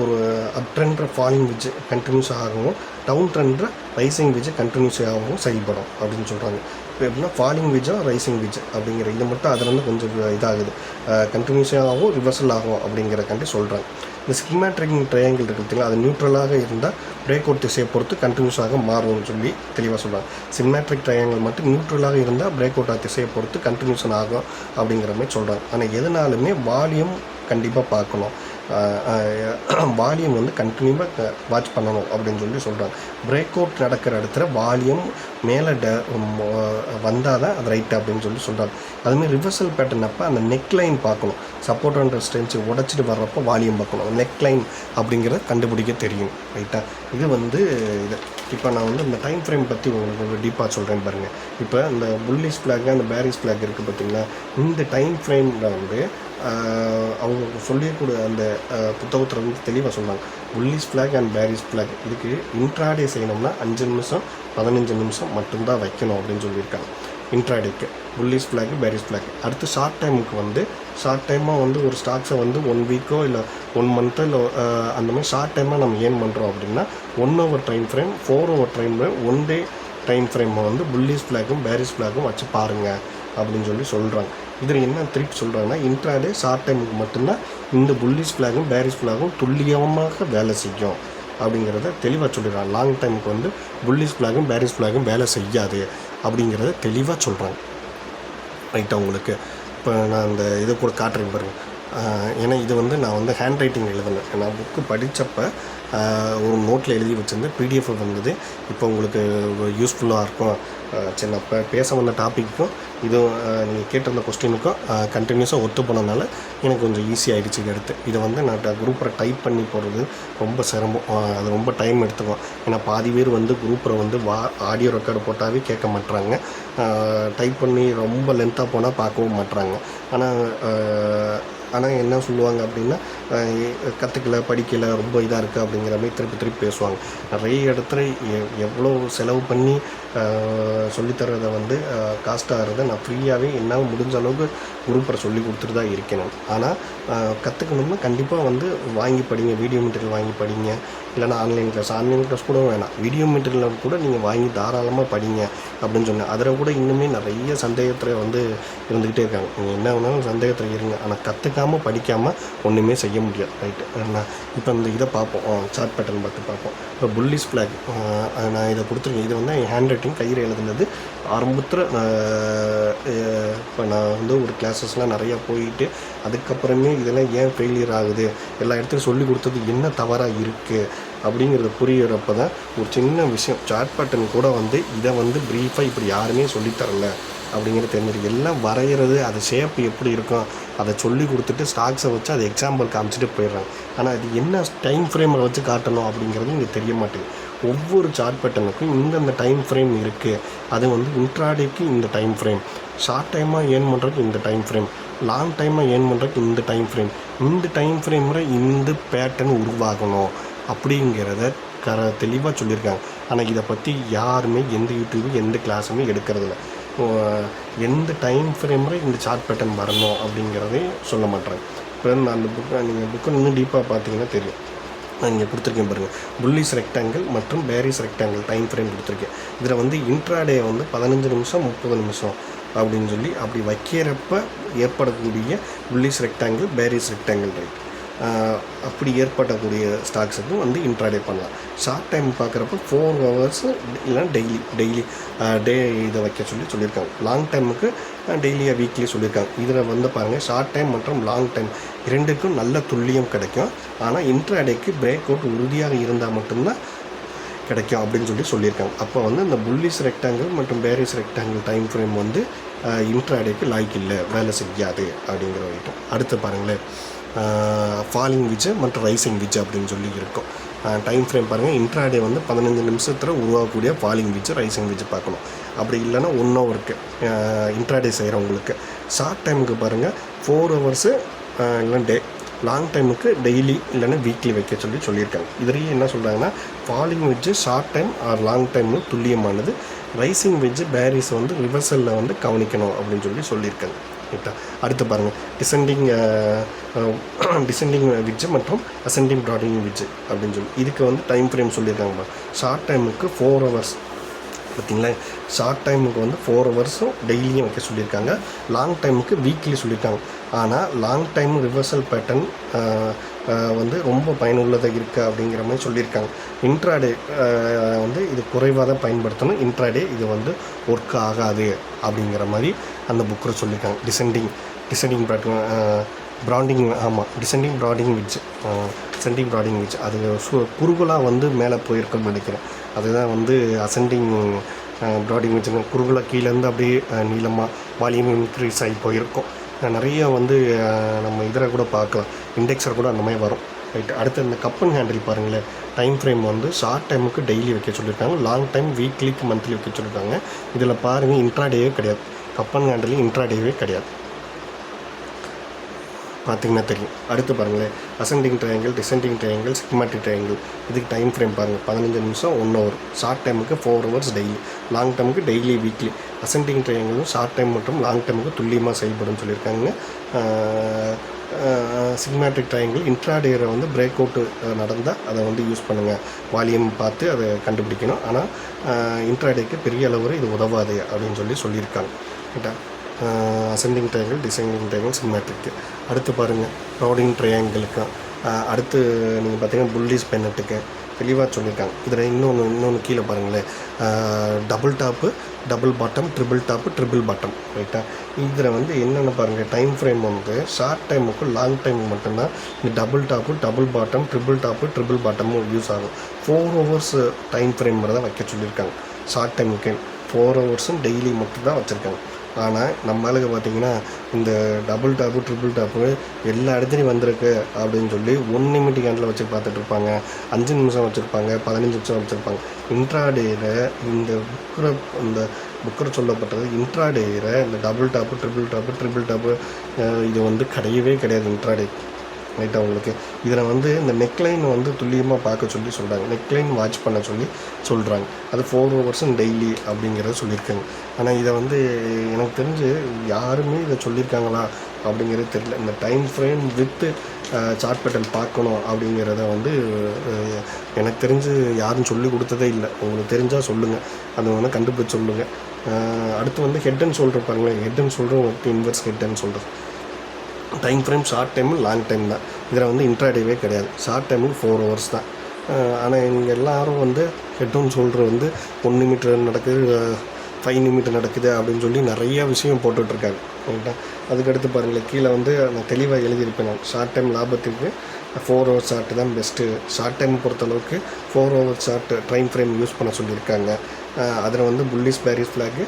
Speaker 1: ஒரு அப் ட்ரெண்ட்ற ஃபாலிங் விஜ் கண்டினியூஸ் ஆகவும் டவுன் ட்ரெண்ட்ற ரைசிங் விட்ஜ் கண்டினியூஸ் ஆகவும் செயல்படும் அப்படின்னு சொல்கிறாங்க இப்போ எப்படின்னா ஃபாலிங் விட்ஜா ரைசிங் விஜ் அப்படிங்கிற இது மட்டும் அதுலேருந்து கொஞ்சம் இதாகுது. கண்டினியூஸாகவும் ரிவர்சல் ஆகும் அப்படிங்கிறக்காண்டி சொல்கிறாங்க இந்த சிக்மேட்ரிக் ட்ரையாங்கிள் இருக்குது பார்த்தீங்களா அது நியூட்ரலாக இருந்தால் பிரேக் அவுட் திசையை பொறுத்து கண்டினியூஸாக மாறும்னு சொல்லி தெளிவாக சொல்கிறாங்க சிம்மேட்ரிக் ட்ரையாங்கிள் மட்டும் நியூட்ரலாக இருந்தால் பிரேக் அவுட் திசையை பொறுத்து கண்டினியூஷன் ஆகும் அப்படிங்கிற மாதிரி சொல்கிறாங்க ஆனால் எதுனாலுமே வால்யூம் கண்டிப்பாக பார்க்கணும். வால்யூம் வந்து கண்டினியூவாக வாட்ச் பண்ணணும் அப்படின்னு சொல்லி சொல்கிறாங்க பிரேக் அவுட் நடக்கிற இடத்துல வால்யூம் மேலே ட வந்தால் தான் அது ரைட் அப்படின்னு சொல்லி சொல்கிறாங்க அதுமாதிரி ரிவர்சல் பேட்டர்ன் அப்போ அந்த நெக் லைன் பார்க்கணும் சப்போர்ட் அண்ட் ரெஸ்டன்ஸ் உடச்சிட்டு வர்றப்போ வால்யூம் பார்க்கணும். நெக் லைன் அப்படிங்கிறத கண்டுபிடிக்க தெரியும். ரைட்டாக இது வந்து இது. இப்போ நான் வந்து இந்த டைம் ஃப்ரேம் பற்றி உங்களுக்கு ஒரு டீப்பாக சொல்கிறேன் பாருங்கள் இப்போ இந்த புல்லிஸ் ஃப்ளாக் அந்த பேரிஸ் ஃப்ளாக் இருக்குது பார்த்திங்கன்னா இந்த டைம் ஃப்ரேமில் வந்து அவங்க சொல்லியக்கூடிய அந்த புத்தகத்தில் வந்து தெளிவாக சொன்னாங்க. Bullish flag and bearish flag இதுக்கு இன்ட்ராடே செய்யணும்னா அஞ்சு நிமிஷம் பதினஞ்சு நிமிஷம் மட்டும்தான் வைக்கணும் அப்படின்னு சொல்லியிருக்காங்க. இன்ட்ராடேக்கு புல்லிஷ் ஃப்ளாக் பேரிஸ் ஃப்ளாக் அடுத்து ஷார்ட் டைமுக்கு வந்து ஷார்ட் டைமாக வந்து ஒரு ஸ்டாக்ஸை வந்து ஒன் வீக்கோ இல்லை ஒன் மந்த்தோ இல்லை அந்த மாதிரி ஷார்ட் டைமாக நம்ம ஏன் பண்ணுறோம் அப்படின்னா one hour time frame four hour time frame one day time ஃப்ரேமை வந்து புல்லிஸ் ஃப்ளாக்கும் பேரிஸ் ஃப்ளாக்கும் வச்சு பாருங்கள் அப்படின்னு சொல்லி சொல்கிறாங்க இதில் என்ன திருப்பி சொல்கிறாங்கன்னா இன்ட்ராடே ஷார்ட் டைமுக்கு மட்டும்தான் இந்த புல்லிஷ் ஃப்ளாகும் பேரிஸ் ஃப்ளாகும் துல்லியமாக வேலை செய்யும் அப்படிங்கிறத தெளிவாக சொல்லிடுறாங்க. லாங் டைமுக்கு வந்து புல்லிஸ் ஃப்ளாகும் பேரிஸ் ஃப்ளாகும் வேலை செய்யாது அப்படிங்கிறத தெளிவாக சொல்கிறாங்க ரைட்டா உங்களுக்கு. இப்போ நான் அந்த இதை கூட காட்டுறேன் பாருங்கள் ஏன்னா இது வந்து நான் வந்து ஹேண்ட் ரைட்டிங் எழுதினேன் நான் புக்கு படித்தப்போ ஒரு நோட்டில் எழுதி வச்சுருந்தேன். பிடிஎஃப் வந்தது. இப்போ உங்களுக்கு யூஸ்ஃபுல்லாக இருக்கும். சரி நான் இப்போ பேச வந்த டாப்பிக்கும் இதுவும் நீங்கள் கேட்டிருந்த கொஸ்டினுக்கும் கண்டினியூஸாக ஒத்து போனதுனால எனக்கு கொஞ்சம் ஈஸியாகிடுச்சு எடுத்து இதை வந்து நான் குரூப்பரை டைப் பண்ணி போடுறது ரொம்ப சிரமம். அது ரொம்ப டைம் எடுத்துக்கும். ஏன்னா பாதி பேர் வந்து குரூப்பரை வந்து வா ஆடியோ ரெக்கார்டு போட்டாவே கேட்க மாட்றாங்க. டைப் பண்ணி ரொம்ப லென்த்தாக போனால் பார்க்கவும் மாட்றாங்க. ஆனால் ஆனால் என்ன சொல்லுவாங்க அப்படின்னா கற்றுக்கல படிக்கல ரொம்ப இதாக இருக்குது அப்படிங்கிற மாதிரி திருப்பி திருப்பி பேசுவாங்க. நிறைய இடத்துல எ- எவ்வளோ செலவு பண்ணி ஆஹ், சொல்லித்தரதை வந்து காஸ்ட் ஆகிறத நான் ஃப்ரீயாகவே என்னால் முடிஞ்ச அளவுக்கு குரூப்பரை சொல்லி கொடுத்துட்டு தான் இருக்கேன் ஆனால் கற்றுக்கணும்னா கண்டிப்பாக வந்து வாங்கி படிங்க வீடியோ மெட்டீரியல் வாங்கி படிங்க. இல்லைனா ஆன்லைன் கிளாஸ் ஆன்லைன் கிளாஸ் கூட வேணாம். வீடியோ மெட்டீரியல் கூட நீங்கள் வாங்கி தாராளமாக படிங்க அப்படின்னு சொன்னேன். அதில் கூட இன்னுமே நிறைய சந்தேகத்தில் வந்து இருந்துக்கிட்டே இருக்காங்க. நீங்கள் என்ன வேணாலும் சந்தேகத்தில் இருங்க. ஆனால் கற்றுக்காமல் படிக்காமல் ஒன்றுமே செய்ய முடியாது. ரைட்டு நான் இப்போ இந்த இதை பார்ப்போம். சார்ட் பேட்டர்ன் பார்த்து பார்ப்போம். புல்லிஸ் ஃப்ளாக் நான் இதை கொடுத்துருக்கேன். இது வந்து என் ஹேண்ட் ரைட்டிங் கையில் எழுதுனது. ஆரம்பத்தில் இப்போ நான் வந்து ஒரு கிளாஸஸ்லாம் நிறையா போயிட்டு அதுக்கப்புறமே இதெல்லாம் ஏன் ஃபெயிலியர் ஆகுது? எல்லா இடத்துலையும் சொல்லி கொடுத்தது என்ன தவறாக இருக்குது அப்படிங்கிறத புரியிறப்ப தான் ஒரு சின்ன விஷயம் சார்ட் பேட்டர்ன் கூட வந்து இதை வந்து ப்ரீஃபாக இப்படி யாருமே சொல்லித்தரல அப்படிங்கிறது தெரிஞ்சிருக்கு எல்லாம் வரைகிறது அது ஷேப் எப்படி இருக்கும்? அதை சொல்லி கொடுத்துட்டு ஸ்டாக்ஸை வச்சு அதை எக்ஸாம்பிள் காமிச்சிட்டு போயிடுறாங்க. ஆனால் அது என்ன டைம் ஃப்ரேமை வச்சு காட்டணும் அப்படிங்கிறது இங்கே தெரிய மாட்டேங்குது. ஒவ்வொரு சார்ட் பேட்டர்னுக்கும் இந்தந்த டைம் ஃப்ரேம் இருக்குது அது வந்து இன்ட்ராடேக்கு இந்த டைம் ஃப்ரேம் ஷார்ட் டைமாக ஏர்ன் பண்ணுறதுக்கு இந்த டைம் ஃப்ரேம் லாங் டைமாக ஏர்ன் பண்ணுறதுக்கு இந்த டைம் ஃப்ரேம் இந்த டைம் ஃப்ரேமில் இந்த பேட்டர்ன் உருவாகணும் அப்படிங்கிறத கர தெளிவாக சொல்லியிருக்காங்க. ஆனால் இதை பற்றி யாருமே எந்த யூடியூபும் எந்த கிளாஸுமே எடுக்கிறதில்ல. எந்த டைம் ஃப்ரேமில் இந்த சார்ட் பேட்டர்ன் வரணும் அப்படிங்கிறதே சொல்ல மாட்டாங்க இப்போ நான் அந்த புக்கை நீங்கள் புக்கை இன்னும் டீப்பாக பார்த்தீங்கன்னா தெரியும். நான் இங்கே கொடுத்துருக்கேன் பாருங்கள் புல்லிஸ் ரெக்டாங்கிள் மற்றும் பேரிஸ் ரெக்டாங்கிள் டைம் ஃப்ரேம் கொடுத்துருக்கேன். இதில் வந்து இன்ட்ராடே வந்து பதினஞ்சு நிமிஷம் முப்பது நிமிஷம் அப்படின்னு சொல்லி அப்படி வைக்கிறப்ப ஏற்படக்கூடிய bullish rectangle bearish rectangle right அப்படி ஏற்படக்கூடிய ஸ்டாக்ஸ் வந்து இன்ட்ராடே பண்ணலாம். ஷார்ட் டைம் பார்க்குறப்ப ஃபோர் ஹவர்ஸ் இல்லைன்னா டெய்லி டெய்லி டே இதை வைக்க சொல்லி சொல்லியிருக்காங்க. லாங் டைமுக்கு டெய்லியாக வீக்லி சொல்லியிருக்காங்க. இதில் வந்து பாருங்கள் ஷார்ட் டைம் மற்றும் லாங் டைம் இரண்டுக்கும் நல்ல துல்லியம் கிடைக்கும். ஆனால் இன்ட்ராடேக்கு பிரேக் அவுட் உறுதியாக இருந்தால் மட்டும்தான் கிடைக்கும் அப்படின்னு சொல்லி சொல்லியிருக்காங்க. அப்போ வந்து இந்த புல்லிஸ் ரெக்டாங்கிள் மற்றும் பேரிஸ் ரெக்டாங்கிள் டைம் ஃப்ரேம் வந்து இன்ட்ராடேக்கு லாய்க்கு இல்லை வேலை செய்யாது அப்படிங்கிற ஐட்டம். அடுத்து பாருங்களேன். ஃபாலிங் விஜ் மற்றும் ரைசிங் விஜ் அப்படின்னு சொல்லி இருக்கும். டைம் ஃப்ரேம் பாருங்கள் இன்ட்ராடே வந்து பதினஞ்சு நிமிஷத்தில் உருவாகக்கூடிய ஃபாலிங் வீச்சு ரைசிங் வீச்சு பார்க்கணும். அப்படி இல்லைன்னா ஒன் ஹவருக்கு இன்ட்ராடே செய்கிறவங்களுக்கு ஷார்ட் டைமுக்கு பாருங்கள் ஃபோர் ஹவர்ஸு இல்லை டே லாங் டைமுக்கு டெய்லி இல்லைன்னா வீக்லி வைக்க சொல்லி சொல்லியிருக்காங்க. இதுலேயே என்ன சொல்கிறாங்கன்னா falling wedge short time or long டைம்னு துல்லியமானது. ரைசிங் வெஜ்ஜு பேரிஸ் வந்து ரிவர்சலில் வந்து கவனிக்கணும் அப்படின்னு சொல்லி சொல்லியிருக்காங்க. ரைட்டா? அடுத்து பாருங்கள் டிசெண்டிங் டிசெண்டிங் விட்ஜு மற்றும் அசெண்டிங் ப்ராடிங் விட்ஜு அப்படின்னு சொல்லி. இதுக்கு வந்து டைம் ஃப்ரேம் சொல்லியிருக்காங்க ஷார்ட் டைமுக்கு ஃபோர் ஹவர்ஸ் பார்த்தீங்களா? ஷார்ட் டைமுக்கு வந்து ஃபோர் ஹவர்ஸும் டெய்லியும் வைக்க சொல்லியிருக்காங்க. லாங் டைமுக்கு வீக்லி சொல்லியிருக்காங்க. ஆனால் லாங் டைம் ரிவர்சல் பேட்டர்ன் வந்து ரொம்ப பயனுள்ளதாக இருக்குது அப்படிங்கிற மாதிரி சொல்லியிருக்காங்க. இன்ட்ராடே வந்து இது குறைவாக தான் பயன்படுத்தணும். இன்ட்ராடே இது வந்து ஒர்க் ஆகாது அப்படிங்கிற மாதிரி அந்த புக்கில் சொல்லியிருக்காங்க. டிசெண்டிங் டிசெண்டிங் பேட்டர்ன் ப்ராண்டிங் ஆமாம் டிசெண்டிங் ப்ராடிங் விட்ஜ் சென்டிங் ப்ராடிங் விட்ஜ் அது சு குறுகலாக வந்து மேலே போயிருக்குன்னு நினைக்கிறேன். அதுதான் வந்து அசெண்டிங் ப்ராடிங் விட்ஜ்னு குறுகலாக கீழேருந்து அப்படியே நீளமாக வால்யூம் இன்க்ரீஸ் ஆகி போயிருக்கும். நிறைய வந்து நம்ம இதில் கூட பார்க்கலாம். இண்டெக்ஸர் கூட அந்த மாதிரி வரும். ரைட் அடுத்து இந்த கப்பன் ஹேண்டில் பாருங்களேன். டைம் ஃப்ரேம் வந்து ஷார்ட் டைமுக்கு டெய்லி வைக்க சொல்லியிருக்காங்க. லாங் டைம் வீக்லிக்கு மந்த்லி வைக்க சொல்லியிருக்காங்க. இதில் பாருங்கள் இன்ட்ராடேவே கிடையாது. கப்பன் ஹேண்டில் இன்ட்ராடேவே கிடையாது. பார்த்திங்கன்னா தெரியும். அடுத்து பாருங்களேன். Ascending triangle descending triangle symmetric triangle இதுக்கு டைம் ஃப்ரேம் பாருங்கள் பதினஞ்சு நிமிஷம் ஒன் ஹவர் ஷார்ட் டைமுக்கு ஃபோர் ஹவர்ஸ் டெய்லி லாங் டைமுக்கு டெய்லி வீக்லி அசெண்டிங் ட்ரையாங்கிளும் ஷார்ட் டைம் மற்றும் லாங் டைமுக்கு துல்லியமாக செயல்படும் சொல்லியிருக்காங்க. சிக்மாட்டிக் ட்ரையாங்கிள் இன்ட்ராடேரை வந்து பிரேக் அவுட்டு நடந்தால் அதை வந்து யூஸ் பண்ணுங்கள் வால்யூம் பார்த்து அதை கண்டுபிடிக்கணும். ஆனால் இன்ட்ராடேக்கு பெரிய அளவில் இது உதவாது அப்படின்னு சொல்லி சொல்லியிருக்காங்க. ரைட்டா ascending triangle descending triangle symmetric அடுத்து பாருங்கள் ரோடிங் ட்ரையாங்கிளுக்கு அடுத்து நீங்கள் பார்த்தீங்கன்னா புல்லிஸ் பென்னட்டுக்கு தெளிவாக சொல்லியிருக்காங்க இதில் இன்னொன்று இன்னொன்று கீழே பாருங்களேன். Double top double bottom triple top triple bottom ரைட்டா இதில் வந்து என்னென்ன பாருங்கள் டைம் ஃப்ரேம் வந்து ஷார்ட் டைமுக்கும் லாங் டைமுக்கு மட்டும்தான் இந்த double top double bottom triple top triple பாட்டமும் use ஆகும். ஃபோர் ஹவர்ஸ் டைம் ஃப்ரேம் தான் வைக்க சொல்லியிருக்காங்க ஷார்ட் டைமுக்கு ஃபோர் ஹவர்ஸும் டெய்லி மட்டும் தான் வச்சுருக்காங்க. ஆனால் நம்ம ஆளுக்கு பார்த்தீங்கன்னா இந்த டபுள் டாப்பு ட்ரிபிள் டாப்பு எல்லா இடத்துலையும் வந்திருக்கு அப்படின்னு சொல்லி ஒன் நிமிட் கேண்டில் வச்சு பார்த்துட்ருப்பாங்க. அஞ்சு நிமிஷம் வச்சுருப்பாங்க பதினஞ்சு நிமிஷம் வச்சுருப்பாங்க. இன்ட்ராடேயில் இந்த புக்கில் இந்த புக்கில் சொல்லப்பட்டது இன்ட்ராடேயில் இந்த double top triple top triple top இது வந்து கிடையவே கிடையாது இன்ட்ராடே ரைட்டாக உங்களுக்கு இதில் வந்து இந்த நெக்லைன் வந்து துல்லியமாக பார்க்க சொல்லி சொல்கிறாங்க நெக்லைன் வாட்ச் பண்ண சொல்லி சொல்கிறாங்க அது ஃபோர் ஹவர்ஸும் டெய்லி அப்படிங்கிறத சொல்லியிருக்காங்க. ஆனால் இதை வந்து எனக்கு தெரிஞ்சு யாருமே இதை சொல்லியிருக்காங்களா அப்படிங்கிறது தெரியல. இந்த time frame with chart pattern பார்க்கணும் அப்படிங்கிறத வந்து எனக்கு தெரிஞ்சு யாரும் சொல்லி கொடுத்ததே இல்லை. உங்களுக்கு தெரிஞ்சால் சொல்லுங்கள் அதை வந்து கண்டுபிடிச்சு சொல்லுங்கள் அடுத்து வந்து ஹெட் அண்ட் ஷோல்டர் பாருங்களேன். ஹெட் அண்ட் ஷோல்டர் உங்களுக்கு inverse head and shoulder time frame short time long time தான். இதில் வந்து இன்ட்ராடேவே கிடையாது. ஷார்ட் டைமுக்கு ஃபோர் ஹவர்ஸ் தான். ஆனால் இங்கே எல்லோரும் வந்து ஹெட் சொல்கிற ஷோல்டர் வந்து ஒன் நிமிட்டர் நடக்குது ஃபைவ் நிமிட்டர் நடக்குது அப்படின்னு சொல்லி நிறைய விஷயம் போட்டுட்ருக்காங்க. ரைட்டா அதுக்கடுத்து பாருங்களேன். கீழே வந்து நான் தெளிவாக எழுதியிருப்பேன் நான். ஷார்ட் டைம் லாபத்துக்கு ஃபோர் ஹவர் ஷார்ட் தான் பெஸ்ட்டு ஷார்ட் டைம் பொறுத்தளவுக்கு four hour short time frame use பண்ண சொல்லியிருக்காங்க. அதில் வந்து bullish bearish flag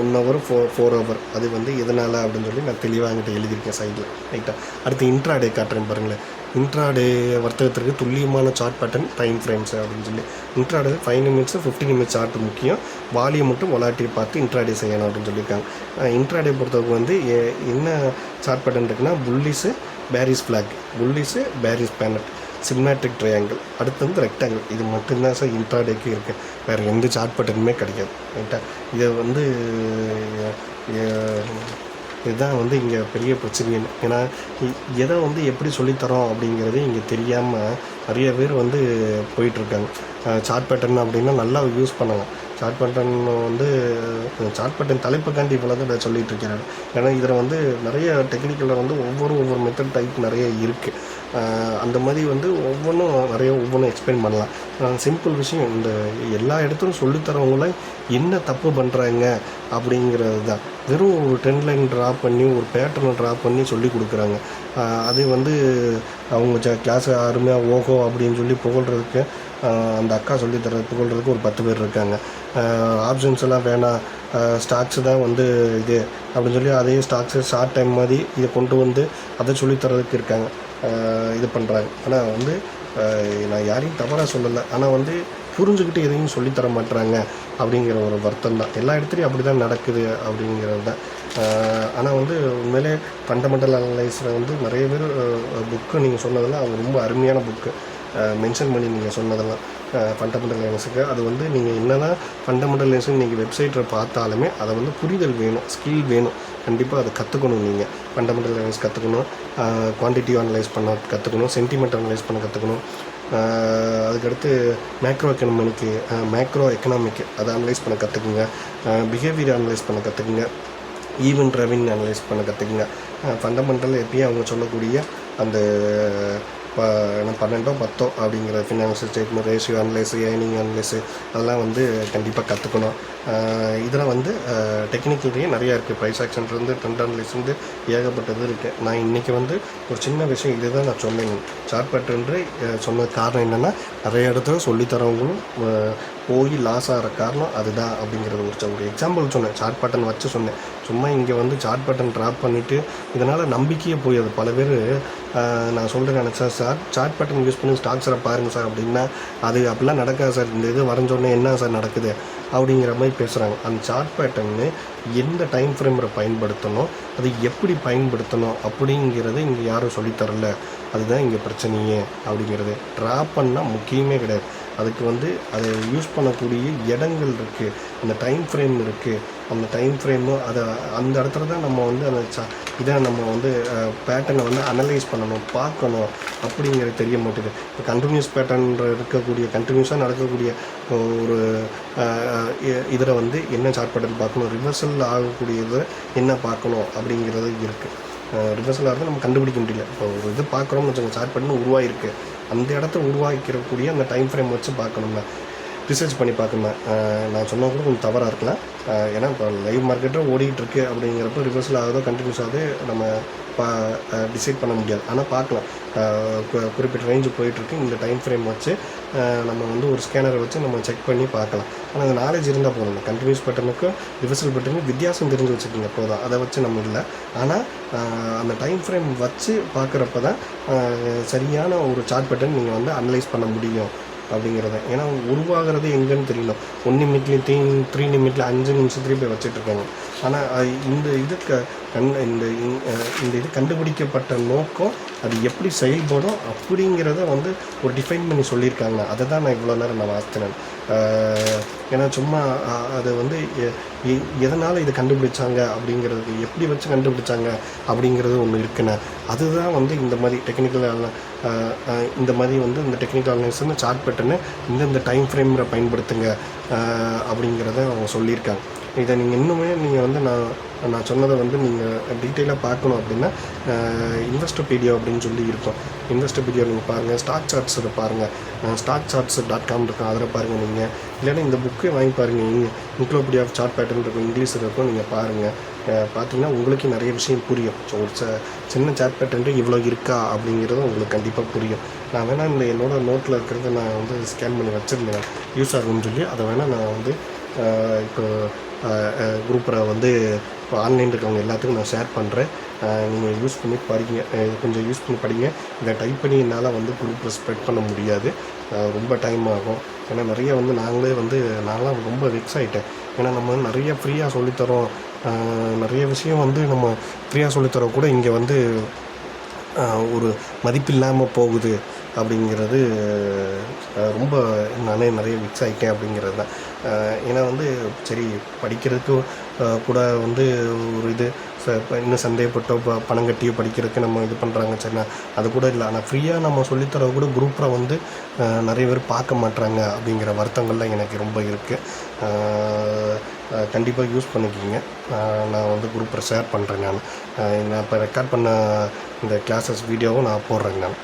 Speaker 1: one hour four four hour அது வந்து எதனால் அப்படின்னு சொல்லி நான் தெளிவாக அங்கிட்ட எழுதியிருக்கேன் சைடில் ரைட்டாக அடுத்து இன்ட்ராடே காட்டுறேன் பாருங்களேன். இன்ட்ராடே வர்த்தகத்திற்கு துல்லியமான சார்ட் பேட்டர்ன் டைம் ஃப்ரேம்ஸ் அப்படின்னு சொல்லி. Intraday five minutes fifteen minutes chart முக்கியம். வால்யூம் மட்டும் வொலாட்டியை பார்த்து இன்ட்ராடே செய்யணும் அப்படின்னு சொல்லியிருக்காங்க. இன்ட்ராடே பொறுத்தவரைக்கும் வந்து என்ன சார்ட் பேட்டர்ன் இருக்குன்னா bullish bearish flag bullish bearish pennant symmetric triangle அடுத்து வந்து ரெக்டாங்கிள் இது மட்டும்தான் சார் இன்ட்ராடேக்கு இருக்குது வேறு எந்த சார்ட் பட்டனுமே கிடைக்காது ரைட்டா இதை வந்து இதுதான் வந்து இங்கே பெரிய பிரச்சனை. ஏன்னா எதை வந்து எப்படி சொல்லித்தரோம் அப்படிங்கிறது இங்கே தெரியாமல் நிறைய பேர் வந்து போயிட்டுருக்காங்க சார்ட் பேட்டர்ன் அப்படின்னா நல்லா யூஸ் பண்ணலாம். சாட்பட்டன் வந்து சாட்பட்டன் தலைப்புக்காண்டி இவ்வளோ தான் சொல்லிட்டு இருக்கிறேன். ஏன்னா இதில் வந்து நிறைய டெக்னிக்கலில் வந்து ஒவ்வொரு ஒவ்வொரு மெத்தட் டைப் நிறைய இருக்குது அந்த மாதிரி வந்து ஒவ்வொன்றும் நிறைய ஒவ்வொன்றும் எக்ஸ்பிளைன் பண்ணலாம். சிம்பிள் விஷயம் இந்த எல்லா இடத்துலையும் சொல்லித்தரவங்கள என்ன தப்பு பண்ணுறாங்க அப்படிங்கிறது தான் வெறும் ஒரு டென் லைன் ட்ரா பண்ணி ஒரு பேட்டர்னை ட்ரா பண்ணி சொல்லி கொடுக்குறாங்க. அது வந்து அவங்க கிளாஸ் அருமையாக ஓகோ அப்படின்னு சொல்லி புகழ்கிறதுக்கு அந்த அக்கா சொல்லி தர புகழ்கிறதுக்கு ஒரு பத்து பேர் இருக்காங்க. ஆப்ஷன்ஸ் எல்லாம் வேணாம். ஸ்டாக்ஸ் தான் வந்து இது அப்படின்னு சொல்லி அதே ஸ்டாக்ஸு ஷார்ட் டைம் மாதிரி இதை கொண்டு வந்து அதை சொல்லித்தரதுக்கு இருக்காங்க. இது பண்ணுறாங்க ஆனால் வந்து நான் யாரையும் தவறாக சொல்லலை. ஆனால் வந்து புரிஞ்சுக்கிட்டு எதையும் சொல்லித்தர மாட்டுறாங்க அப்படிங்கிற ஒரு வருத்தம் தான். எல்லா இடத்துலையும் அப்படி தான் நடக்குது அப்படிங்கிறது தான். ஆனால் வந்து உண்மையிலே ஃபண்டமெண்டல் அனலைஸில் வந்து நிறைய பேர் புக்கு நீங்கள் சொன்னதெல்லாம் அவங்க ரொம்ப அருமையான புக்கு மென்ஷன் பண்ணி நீங்கள் சொன்னதெல்லாம் ஃபண்டமெண்டல் லைன்ஸுக்கு அது வந்து நீங்கள் என்னென்னா ஃபண்டமெண்டல் லைன்ஸ் நீங்கள் வெப்சைட்டில் பார்த்தாலுமே அதை வந்து புரிதல் வேணும் ஸ்கில் வேணும். கண்டிப்பாக அதை கற்றுக்கணும் நீங்கள் ஃபண்டமெண்டல் லைன்ஸ் கற்றுக்கணும் குவான்டிட்டி அனலைஸ் பண்ண கற்றுக்கணும் சென்டிமெண்ட் அனலைஸ் பண்ண கற்றுக்கணும் அதுக்கடுத்து மேக்ரோ எக்கனாமிக்கு மேக்ரோ எக்கனாமிக்கு அதை அனலைஸ் பண்ண கற்றுக்குங்க பிஹேவியர் அனலைஸ் பண்ண கற்றுக்குங்க ஈவெண்ட் ரெவின் அனலைஸ் பண்ண கற்றுக்குங்க ஃபண்டமெண்டல் எப்பயும் அவங்க சொல்லக்கூடிய அந்த இப்போ என்ன பன்னெண்டோ பத்தோ அப்படிங்கிற financial statement ratio analysis earning analysis அதெல்லாம் வந்து கண்டிப்பாக கற்றுக்கணும் இதில் வந்து டெக்னிக்கல்லேயே நிறையா இருக்குது ப்ரைஸ் ஆக்ஷன்லேருந்து ட்ரெண்ட் அனலைஸ்லேருந்து ஏகப்பட்டது இருக்குது நான் இன்றைக்கி வந்து ஒரு சின்ன விஷயம் இதுதான் நான் சொன்னேன். சார்ட் பேட்டர்ன்று சொன்ன காரணம் என்னென்னா நிறைய இடத்துல சொல்லித்தரவங்களும் போய் லாஸ் ஆகிற காரணம் அதுதான் அப்படிங்கிறது ஒரு ஒரு எக்ஸாம்பிள் சொன்னேன். சார்ட் பேட்டர்ன் வச்சு சொன்னேன். சும்மா இங்கே வந்து சார்ட் பட்டன் ட்ராப் பண்ணிவிட்டு இதனால் நம்பிக்கையே போயாது. பல பேர் நான் சொல்கிறேன் நினச்சா சார் சார்ட் பட்டன் யூஸ் பண்ணி ஸ்டாக்ஸரை பாருங்கள் சார் அப்படின்னா அது அப்படிலாம் நடக்காது சார். இந்த இது வரைஞ்சோடனே என்ன சார் நடக்குது அப்படிங்கிற மாதிரி பேசுகிறாங்க அந்த சார்ட் பேட்டர்னு எந்த டைம் ஃப்ரேமில் பயன்படுத்தணும் அது எப்படி பயன்படுத்தணும் அப்படிங்கிறத இங்கே யாரும் சொல்லித்தரல அதுதான் இங்கே பிரச்சனையே அப்படிங்கிறது. ட்ராப் பண்ணால் முக்கியமே கிடையாது. அதுக்கு வந்து அதை யூஸ் பண்ணக்கூடிய இடங்கள் இருக்குது அந்த டைம் ஃப்ரேம் இருக்குது அந்த டைம் ஃப்ரேமு அதை அந்த இடத்துல தான் நம்ம வந்து அந்த ச இதை நம்ம வந்து பேட்டர்னை வந்து அனலைஸ் பண்ணணும் பார்க்கணும் அப்படிங்கிறது தெரிய மாட்டேங்குது. இப்போ கண்டினியூஸ் பேட்டர்ன்ற இருக்கக்கூடிய கண்டினியூஸாக நடக்கக்கூடிய ஒரு இதில் வந்து என்ன சார்ட் பேட்டர்ன் பார்க்கணும் ரிவர்சல் ஆகக்கூடியது என்ன பார்க்கணும் அப்படிங்கிறது இருக்குது ரிவர்சல் ஆகிறது நம்ம கண்டுபிடிக்க முடியல. இப்போ ஒரு இது பார்க்குறோம்னு வச்சுக்கோங்க சார்ட் பேட்டர்ன் உருவாயிருக்கு. அந்த இடத்த உருவாக்கிறக்கூடிய அந்த டைம் ஃப்ரேம் வச்சு பார்க்கணும்னா ரிசர்ச் பண்ணி பார்க்கணும் நான் சொன்னால் கூட கொஞ்சம் தவறாக இருக்கலாம். ஏன்னா இப்போ லைவ் மார்க்கெட்டில் ஓடிக்கிட்டு இருக்கு அப்படிங்கிறப்ப ரிவர்சல் ஆகுதோ கண்டினியூஸ் ஆகுது நம்ம பா டிசைட் பண்ண முடியாது. ஆனால் பார்க்கலாம். குறிப்பிட்ட ரேஞ்சு போயிட்டுருக்கு இந்த டைம் ஃப்ரேம் வச்சு நம்ம வந்து ஒரு ஸ்கேனரை வச்சு நம்ம செக் பண்ணி பார்க்கலாம். ஆனால் அந்த நாலேஜ் இருந்தால் போதும். கண்டினியூஸ் பட்டனுக்கு ரிவர்சல் பட்டனுக்கு வித்தியாசம் தெரிஞ்சு வச்சுக்கோங்க. போதும். அதை வச்சு நம்ம இல்லை. ஆனால் அந்த டைம் ஃப்ரேம் வச்சு பார்க்குறப்ப தான் சரியான ஒரு சார்ட் பட்டன் நீங்கள் வந்து அனலைஸ் பண்ண முடியும். அப்படிங்கிறத. ஏன்னா உருவாகிறது எங்கன்னு தெரியல. ஒன் நிமிட்லேயும் த்ரீ த்ரீ நிமிட்டில் அஞ்சு நிமிஷத்துலேயும் போய் வச்சுட்டு இருக்காங்க. ஆனால் இந்த இது க கண் இந்த இந்த இது கண்டுபிடிக்கப்பட்ட நோக்கம் அது எப்படி செயல்படும் அப்படிங்கிறத வந்து ஒரு டிஃபைன் பண்ணி சொல்லியிருக்காங்க. அதை தான் நான் இவ்வளோ நேரம் நான் வாசித்தேன் ஏன்னா சும்மா அதை வந்து எ- எ- எதனால் இதை கண்டுபிடிச்சாங்க அப்படிங்கிறது எப்படி வச்சு கண்டுபிடிச்சாங்க அப்படிங்கிறது ஒன்று இருக்குண்ணே அதுதான் வந்து இந்த மாதிரி டெக்னிக்கல் இந்த மாதிரி வந்து இந்த டெக்னிக்கல் அனலைஸ்னு சார்ட் பேட்டர்னு இந்தந்த டைம் ஃப்ரேமில் பயன்படுத்துங்க அப்படிங்கிறத அவங்க சொல்லியிருக்காங்க. இதை நீங்கள் இன்னுமே நீங்கள் வந்து நான் நான் சொன்னதை வந்து நீங்கள் டீட்டெயிலாக பார்க்கணும் அப்படின்னா இன்வெஸ்டோபீடியா அப்படின்னு சொல்லி இருக்கும். இன்வெஸ்டோபீடியா நீங்கள் பாருங்கள் ஸ்டாக் சார்ட்ஸில் பாருங்கள் ஸ்டாக் சார்ட்ஸ் டாட் காம் இருக்கும் அதில் பாருங்கள் நீங்கள் இல்லைன்னா இந்த புக்கே வாங்கி பாருங்கள் இன்க்ளோபீடியா ஆஃப் சார்ட் பேட்டர்ன் இருக்கும் இங்கிலீஷ் இருக்கும் நீங்கள் பாருங்கள் பார்த்தீங்கன்னா உங்களுக்கு நிறைய விஷயம் புரியும். ஸோ ஒரு ச- சின்ன சேட் பேட்டர்ன் இவ்வளோ இருக்கா அப்படிங்கிறது உங்களுக்கு கண்டிப்பாக புரியும். நான் வேணால் இந்த என்னோடய நோட்டில் இருக்கிறத நான் வந்து ஸ்கேன் பண்ணி வச்சுருந்தேன். யூஸ் ஆகும்னு சொல்லி அதை வேணால் நான் வந்து இப்போ குரூப்பில் வந்து இப்போ ஆன்லைன் இருக்கவங்க எல்லாத்துக்கும் நான் ஷேர் பண்ணுறேன் நீங்கள் யூஸ் பண்ணி படிங்க. கொஞ்சம் யூஸ் பண்ணி படிங்க. இதை டைப் பண்ணி என்னால் வந்து குரூப்பில் ஸ்ப்ரெட் பண்ண முடியாது. ரொம்ப டைம் ஆகும். ஏன்னா நிறைய வந்து நாங்களே வந்து நான்லாம் ரொம்ப வெக்ஸ் ஆகிட்டேன் ஏன்னா நம்ம வந்து நிறைய ஃப்ரீயாக சொல்லித்தரோம். நிறைய விஷயம் வந்து நம்ம ஃப்ரீயாக சொல்லித்தர கூட இங்கே வந்து ஒரு மதிப்பில்லாமல் போகுது அப்படிங்கிறது ரொம்ப நானே நிறைய மிக்ஸ் ஆகிட்டேன் அப்படிங்கிறது தான். ஏன்னா வந்து சரி படிக்கிறதுக்கு கூட வந்து ஒரு இது ச- இன்னும் சந்தேகப்பட்டோ ப பணம் கட்டியோ படிக்கிறதுக்கு நம்ம இது பண்ணுறாங்க சரிண்ணா அது கூட இல்லை. ஆனால் ஃப்ரீயாக நம்ம சொல்லித்தர கூட குரூப்பில் வந்து நிறைய பேர் பார்க்க மாட்றாங்க அப்படிங்கிற வருத்தங்கள்லாம் எனக்கு ரொம்ப இருக்குது கண்டிப்பாக யூஸ் பண்ணிக்கிங்க. நான் வந்து குரூப்பில் ஷேர் பண்ணுறேன் நான். நான் இப்போ ரெக்கார்ட் பண்ண இந்த கிளாஸஸ் வீடியோவும் நான் போடுறேங்க நான்.